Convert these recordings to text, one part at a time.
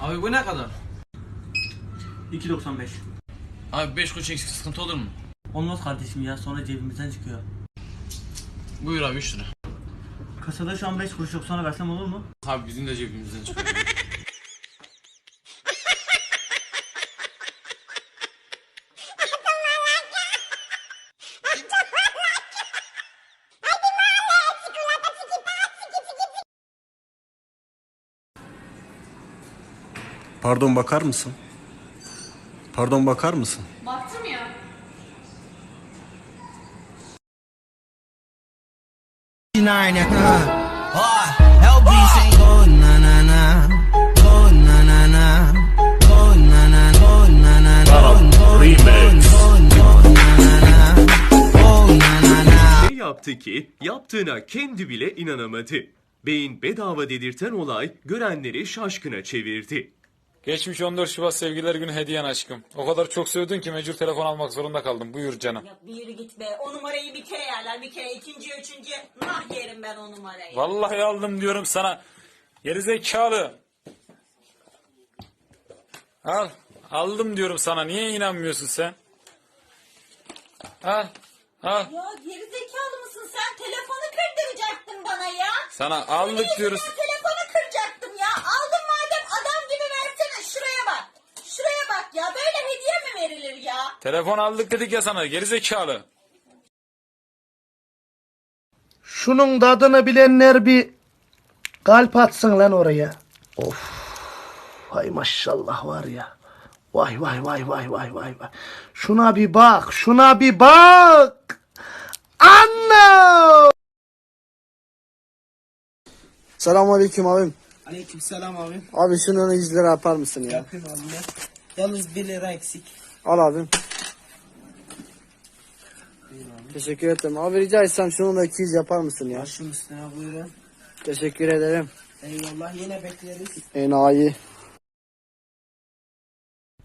Abi bu ne kadar? 2.95. Abi 5 kuruş eksik sıkıntı olur mu? Olmaz kardeşim ya sonra cebimizden çıkıyor. Buyur abi 3 lira. Kasada şu an 5 kuruş yok sonra versem olur mu? Abi bizim de cebimizden çıkıyor. Pardon bakar mısın? Pardon bakar mısın? Baktım ya. Ne yaptı ki yaptığına kendi bile inanamadı. Beyin bedava dedirten olay görenleri şaşkına çevirdi. Geçmiş 14 Şubat sevgiler günü hediyen aşkım. O kadar çok sevdin ki mecbur telefon almak zorunda kaldım. Buyur canım. Ya bir yürü git be. O numarayı bir kere yerler. Bir kere ikinci, üçüncü. Nah yerim ben o numarayı. Vallahi aldım diyorum sana. Gerizekalı. Al. Aldım diyorum sana. Niye inanmıyorsun sen? Al. Al. Ya geri zekalı mısın sen? Telefonu kırdıracaktın bana ya. Sana aldık diyoruz. telefonu kıracaktım ya. Aldın madem adam gibi versene. Şuraya bak. Şuraya bak ya. Böyle hediye mi verilir ya? Telefon aldık dedik ya sana. Gerizekalı. Şunun tadını bilenler bir kalp atsın lan oraya. Of. Hay maşallah var ya. Vay vay vay vay vay vay vay. Şuna bir bak, şuna bir bak. Anne! Selamünaleyküm abim. Aleykümselam abi. Abi şunu 100 lira yapar mısın ya? Yapayım abi ya. Yalnız 1 lira eksik. Al abim. Teşekkür ederim. Abi rica etsem şunu da 200 yapar mısın ya? Başım üstüne buyurun. Teşekkür ederim. Eyvallah yine bekleriz. Enayi.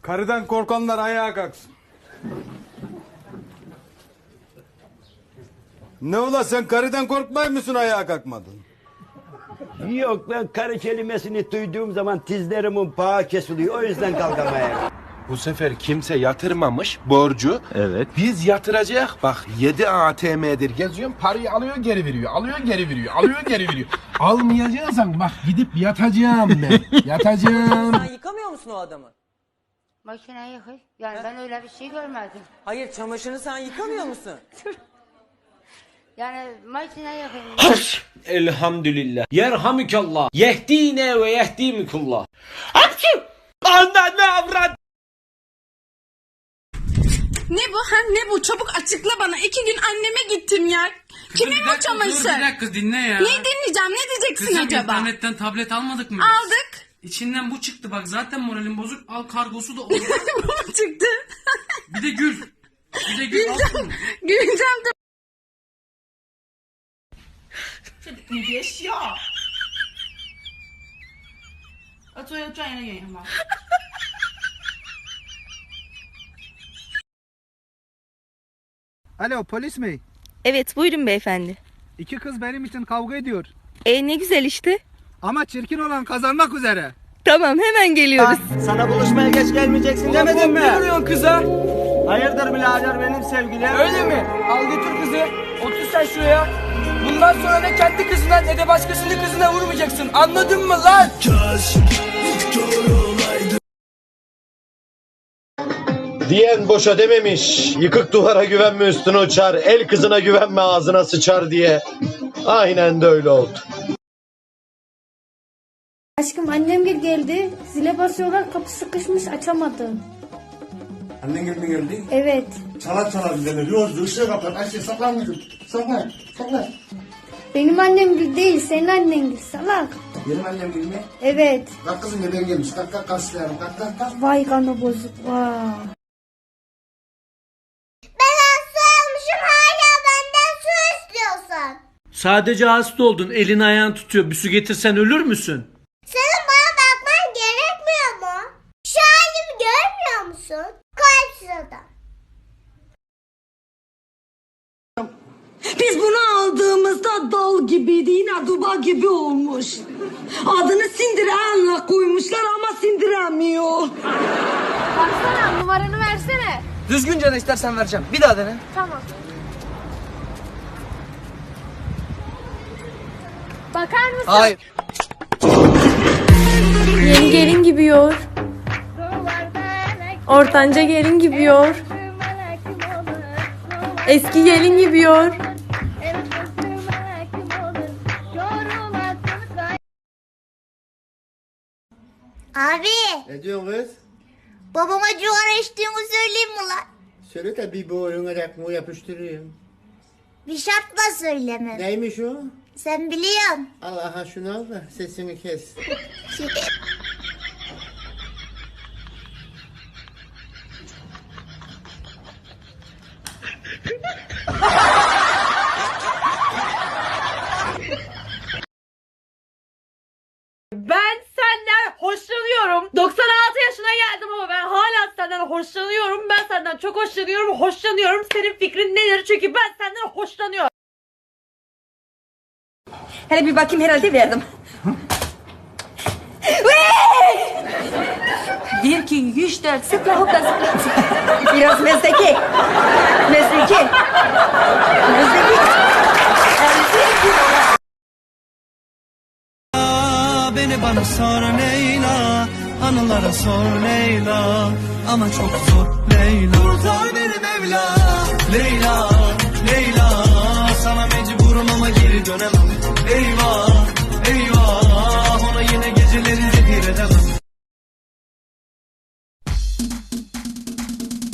Karıdan korkanlar ayağa kalksın. Ne ola sen karıdan korkmay mısın ayağa kalkmadın? Yok ben karı kelimesini duyduğum zaman dizlerimin bağı kesiliyor. O yüzden kalkamayayım. Bu sefer kimse yatırmamış borcu. Evet. Biz yatıracak. Bak 7 ATM'dir geziyorum. Parayı alıyor geri veriyor. Alıyor geri veriyor. Alıyor geri veriyor. Almayacaksan bak gidip yatacağım ben. Yatacağım. Sen yıkamıyor musun o adamı? Makine yıkıyor. Yani ben öyle bir şey görmedim. Hayır çamaşırını sen yıkamıyor musun? Yani makine yıkıyor. Elhamdülillah. Yerhamükallah. Yehdine ve yehdimikullah. Hapşu! Anne ne avrat? Ne bu? Ha ne bu? Çabuk açıkla bana. İki gün anneme gittim ya. Kimin bu çamaşır? Dur bir dakika dinle ya. Ne dinleyeceğim? Ne diyeceksin Kızım acaba? internetten tablet almadık mı? biz? Aldık. İçinden bu çıktı bak zaten moralim bozuk. Al kargosu da orada. bu mu çıktı? bir de gül. Bir de gül al şunu. Güleceğim de. Alo polis mi? Evet buyurun beyefendi. İki kız benim için kavga ediyor. E ne güzel işte. Ama çirkin olan kazanmak üzere. Tamam hemen geliyoruz. Sana buluşmaya geç gelmeyeceksin demedim mi? Ne vuruyorsun kıza? Hayırdır birader benim sevgilim? Öyle mi? Al götür kızı. Otur sen şuraya. Bundan sonra ne kendi kızına ne de başkasının kızına vurmayacaksın. Anladın mı lan? Diyen boşa dememiş. Yıkık duvara güvenme üstüne uçar. El kızına güvenme ağzına sıçar diye. Aynen de öyle oldu. Aşkım annem bir geldi. Zile basıyorlar kapı sıkışmış açamadım. Annen gibi mi geldi? Evet. Çalar çalar bize. Yoz ışığı kapat. Ayşe saklan kızım. Saklan. Saklan. Benim annem gül değil senin annen gül salak. Benim annem gibi mi? Evet. Kalk kızım bebeğin gelmiş. Kalk kalk kalk. Kalk kalk kalk. Vay kanı bozuk vay. Sadece hasta oldun. Elin ayağın tutuyor. Bir su getirsen ölür müsün? Senin bana bakman gerekmiyor mu? Şu halimi görmüyor musun? Kalpsiz adam. Biz bunu aldığımızda dal gibiydi. Yine duba gibi olmuş. Adını sindirenle koymuşlar ama sindiremiyor. Baksana numaranı versene. Düzgün cana istersen vereceğim. Bir daha dene. Tamam. Bakar mısın? Hayır. Yeni gelin gibi yoğur. Ortanca gelin gibi yoğur. Eski gelin gibi yoğur. Abi Ne diyorsun kız? babama cigara içtiğimi söyleyeyim mi lan? Söyle de bir boğuluna rekmu yapıştırayım. Bir şartla söyleme. Neymiş o? Sen biliyorsun. Al aha şunu al da sesini kes. Ben senden hoşlanıyorum. 96 yaşına geldim ama ben hala senden hoşlanıyorum. Ben senden çok hoşlanıyorum. Hoşlanıyorum. Senin fikrin nedir? Çünkü ben senden hoşlanıyorum. Hele bir bakayım herhalde verdim. Bir, iki, üç, dört, zıpla hopla zıpla. Biraz mezdeki. Mezdeki. Mezdeki. Beni bana sor Leyla Anılara sor Leyla Ama çok zor Leyla Kurtar beni Mevla Leyla Leyla Sana mecburum ama geri dönemem Eyvah Eyvah Ona yine geceleri zehir edemem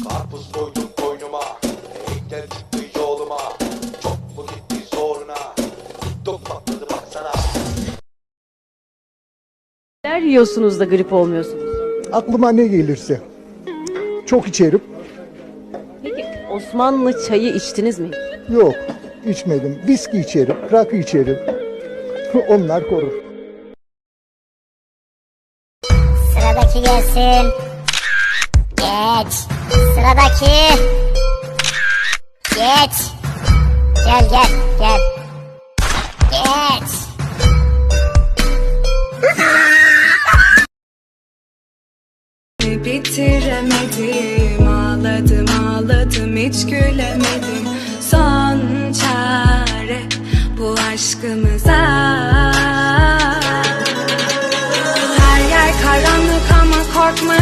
Karpuz koydum koynuma. Gel çıktı yoluma. Çok mu gitti zoruna? TikTok patladı baksana. Neler yiyorsunuz da grip olmuyorsunuz? Aklıma ne gelirse. Çok içerim. Peki Osmanlı çayı içtiniz mi? Yok içmedim. Viski içerim. Rakı içerim. Onlar korur. Sıradaki gelsin. Geç. Sıradaki. Geç. Gel gel gel. Geç. Bitiremedim ağladım ağladım hiç gülemedim Son çare bu aşkımıza My.